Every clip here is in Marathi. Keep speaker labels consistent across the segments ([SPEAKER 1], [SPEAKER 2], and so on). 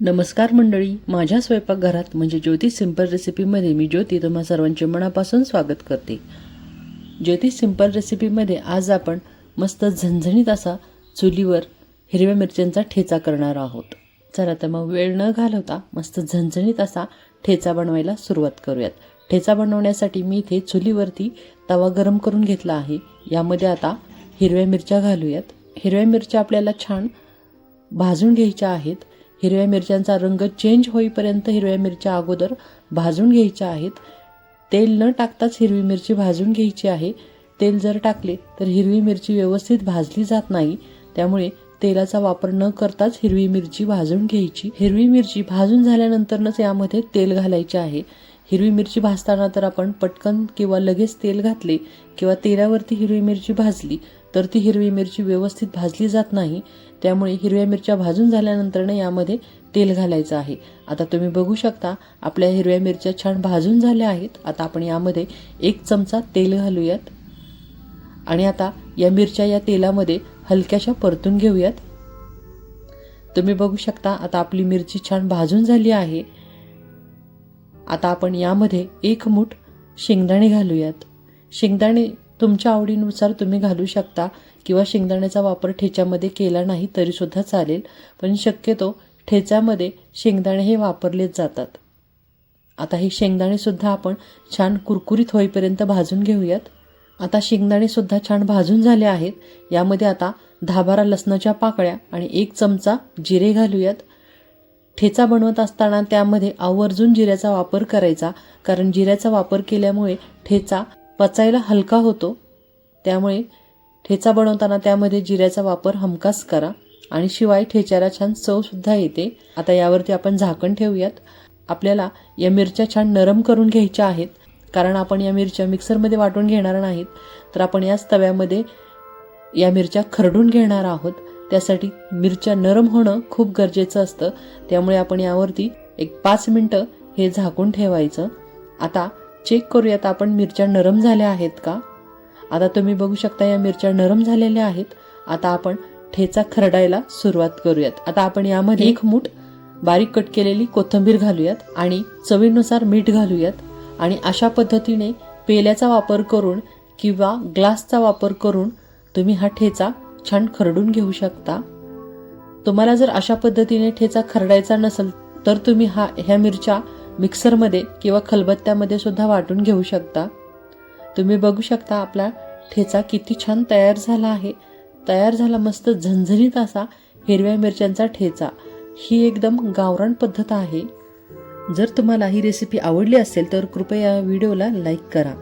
[SPEAKER 1] नमस्कार मंडळी माझ्या स्वयंपाकघरात म्हणजे ज्योती सिंपल रेसिपीमध्ये मी ज्योती तुम्हा सर्वांचे मनापासून स्वागत करते. ज्योती सिंपल रेसिपीमध्ये आज आपण मस्त झणझणीत असा चुलीवर हिरव्या मिरच्यांचा ठेचा करणार आहोत. चला तर मग वेळ न घालवता मस्त झणझणीत असा ठेचा बनवायला सुरुवात करूयात. ठेचा बनवण्यासाठी मी इथे चुलीवरती तवा गरम करून घेतला आहे. यामध्ये आता हिरव्या मिरच्या घालूयात. हिरव्या मिरच्या आपल्याला छान भाजून घ्यायच्या आहेत. हिरव्या मिरच्यांचा रंग चेंज होईपर्यंत हिरव्या मिरच्या अगोदर भाजून घ्यायच्या आहेत. तेल न टाकताच हिरवी मिरची भाजून घ्यायची आहे. तेल जर टाकले तर हिरवी मिरची व्यवस्थित भाजली जात नाही. त्यामुळे तेलाचा वापर न करताच हिरवी मिरची भाजून घ्यायची. हिरवी मिरची भाजून झाल्यानंतरच यामध्ये तेल घालायचे आहे. हिरवी मिरची भाजताना तर आपण पटकन किंवा लगेच तेल घातले किंवा तेलावरती हिरवी मिरची भाजली तर ती हिरवी मिरची व्यवस्थित भाजली जात नाही. त्यामुळे हिरव्या मिरच्या भाजून झाल्यानंतरनं यामध्ये तेल घालायचं आहे. आता तुम्ही बघू शकता आपल्या हिरव्या मिरच्या छान भाजून झाल्या आहेत. आता आपण यामध्ये एक चमचा तेल घालूयात. आणि आता या मिरच्या या तेलामध्ये हलक्याशा परतून घेऊयात. तुम्ही बघू शकता आता आपली मिरची छान भाजून झाली आहे. आता आपण यामध्ये एक मूठ शेंगदाणे घालूयात. शेंगदाणे तुमच्या आवडीनुसार तुम्ही घालू शकता किंवा शेंगदाण्याचा वापर ठेच्यामध्ये केला नाही तरीसुद्धा चालेल. पण शक्यतो ठेच्यामध्ये शेंगदाणे हे वापरलेच जातात. आता हे शेंगदाणेसुद्धा आपण छान कुरकुरीत होईपर्यंत भाजून घेऊयात. आता शेंगदाणेसुद्धा छान भाजून झाले आहेत. यामध्ये आता दहा बारा लसणाच्या पाकळ्या आणि एक चमचा जिरे घालूयात. ठेचा बनवत असताना त्यामध्ये आवर्जून जिऱ्याचा वापर करायचा. कारण जिऱ्याचा वापर केल्यामुळे ठेचा पचायला हलका होतो त्यामुळे ठेचा बनवताना त्यामध्ये जिऱ्याचा वापर हमखास करा आणि शिवाय ठेच्याला छान चवसुद्धा येते. आता यावरती आपण झाकण ठेवूयात. आपल्याला या मिरच्या छान नरम करून घ्यायच्या आहेत. कारण आपण या मिरच्या मिक्सरमध्ये वाटून घेणार नाहीत तर आपण याच तव्यामध्ये या मिरच्या खरडून घेणार आहोत. त्यासाठी मिरच्या नरम होणं खूप गरजेचं असतं. त्यामुळे आपण यावरती एक पाच मिनटं हे झाकून ठेवायचं. आता चेक करूयात आपण मिरच्या नरम झाल्या आहेत का? आता तुम्ही बघू शकता या मिरच्या नरम झालेल्या आहेत. आता आपण ठेचा खरडायला सुरुवात करूयात. आता आपण यामध्ये एक मूठ बारीक कट केलेली कोथिंबीर घालूयात आणि चवीनुसार मीठ घालूयात. आणि अशा पद्धतीने पेल्याचा वापर करून किंवा ग्लासचा वापर करून तुम्ही हा ठेचा छान खरडून घेऊ शकता. तुम्हाला जर अशा पद्धतीने ठेचा खरडायचा नसेल तर तुम्ही हा ह्या मिरच्या मिक्सरमध्ये किंवा खलबत्त्यामध्ये सुद्धा वाटून घेऊ शकता. तुम्ही बघू शकता आपला ठेचा किती छान तयार झाला आहे. तयार झाला मस्त झणझणीत असा हिरव्या मिरच्यांचा ठेचा. ही एकदम गावरान पद्धत आहे. जर तुम्हाला ही रेसिपी आवडली असेल तर कृपया व्हिडिओला लाईक करा.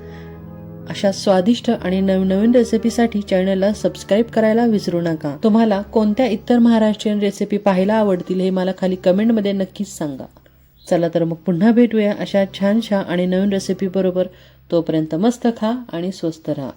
[SPEAKER 1] अशा स्वादिष्ट आणि नवनवीन रेसिपीसाठी चॅनलला सबस्क्राईब करायला विसरू नका. तुम्हाला कोणत्या इतर महाराष्ट्रीयन रेसिपी पाहायला आवडतील हे मला खाली कमेंटमध्ये नक्कीच सांगा. चला तर मग पुन्हा भेटूया अशा छानशा आणि नवीन रेसिपीबरोबर तोपर्यंत मस्त खा आणि स्वस्त राहा.